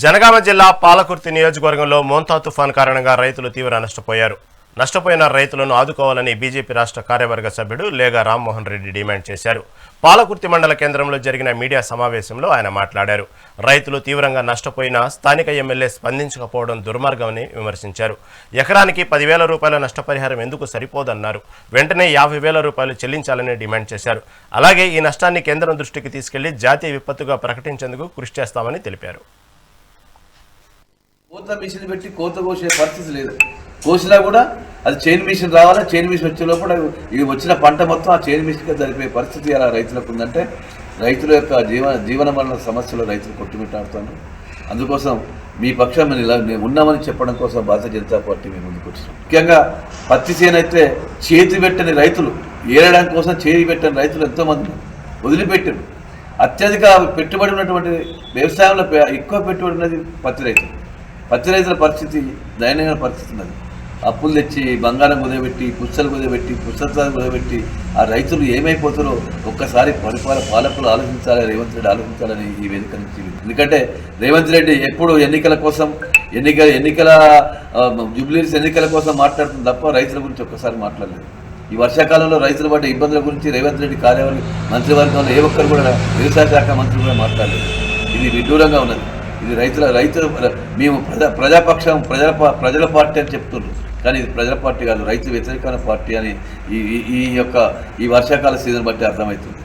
జనగామ జిల్లా పాలకుర్తి నియోజకవర్గంలో మోంతా తుఫాన్ కారణంగా రైతులు తీవ్ర నష్టపోయారు. నష్టపోయిన రైతులను ఆదుకోవాలని బీజేపీ రాష్ట్ర కార్యవర్గ సభ్యుడు లేగా రామ్మోహన్ రెడ్డి డిమాండ్ చేశారు. పాలకుర్తి మండల కేంద్రంలో జరిగిన మీడియా సమావేశంలో ఆయన మాట్లాడారు. రైతులు తీవ్రంగా నష్టపోయినా స్థానిక ఎమ్మెల్యే స్పందించకపోవడం దుర్మార్గమని విమర్శించారు. ఎకరానికి పదివేల రూపాయల నష్టపరిహారం ఎందుకు సరిపోదన్నారు? వెంటనే యాభై వేల రూపాయలు చెల్లించాలని డిమాండ్ చేశారు. అలాగే ఈ నష్టాన్ని కేంద్రం దృష్టికి తీసుకెళ్ళి జాతీయ విపత్తుగా ప్రకటించేందుకు కృషి చేస్తామని తెలిపారు. కోత మిషన్ పెట్టి కోత కోసే పరిస్థితి లేదు. కోసినా కూడా అది చైన్ మిషన్ రావాలా చైన్ మిషన్ వచ్చే లోపల ఇది వచ్చిన పంట మొత్తం ఆ చైన్ మిషన్గా జరిపే పరిస్థితి అలా రైతులకు ఉందంటే రైతుల యొక్క జీవన జీవన మరణ సమస్యలు రైతులు కొట్టుమిట్టాడుతాను అందుకోసం మీ పక్షం మేము ఇలా మేము ఉన్నామని చెప్పడం కోసం భారతీయ జనతా పార్టీ మేము ముందుకు వచ్చినాం ముఖ్యంగా పత్తి చేను అయితే చేతి పెట్టని రైతులు ఏరడం కోసం చేతి పెట్టని రైతులు ఎంతోమంది వదిలిపెట్టారు. అత్యధిక పెట్టుబడి ఉన్నటువంటి వ్యవసాయంలో ఎక్కువ పెట్టుబడి ఉన్నది పత్తి రైతులు. పచ్చి రైతుల పరిస్థితి దయనీయమైన పరిస్థితి ఉన్నది. అప్పులు తెచ్చి బంగారం కుదబెట్టి పుస్తలు కుదబెట్టి పుస్తకాలు కుదబెట్టి ఆ రైతులు ఏమైపోతారో ఒక్కసారి పరిపాల పాలకులు ఆలోచించాలి రేవంత్ రెడ్డి ఆలోచించాలని ఈ వేదిక నుంచి ఎందుకంటే రేవంత్ రెడ్డి ఎప్పుడు ఎన్నికల కోసం ఎన్నికల ఎన్నికల జూబ్లీస్ ఎన్నికల కోసం మాట్లాడుతుంది తప్ప రైతుల గురించి ఒక్కసారి మాట్లాడలేదు. ఈ వర్షాకాలంలో రైతులు పడ్డ ఇబ్బందుల గురించి రేవంత్ రెడ్డి కార్యవర్గ మంత్రివర్గంలో ఏ ఒక్కరు కూడా వ్యవసాయ శాఖ మంత్రి కూడా మాట్లాడలేదు. ఇది విడ్డూరంగా ఉన్నది. ఇది రైతుల రైతులు మేము ప్రజా ప్రజాపక్షం ప్రజల ప్రజల పార్టీ అని చెప్తున్నారు కానీ ఇది ప్రజల పార్టీ కాదు రైతు వ్యతిరేకమైన పార్టీ అని ఈ- ఈ యొక్క ఈ వర్షాకాల సీజన్ బట్టి అర్థమవుతుంది.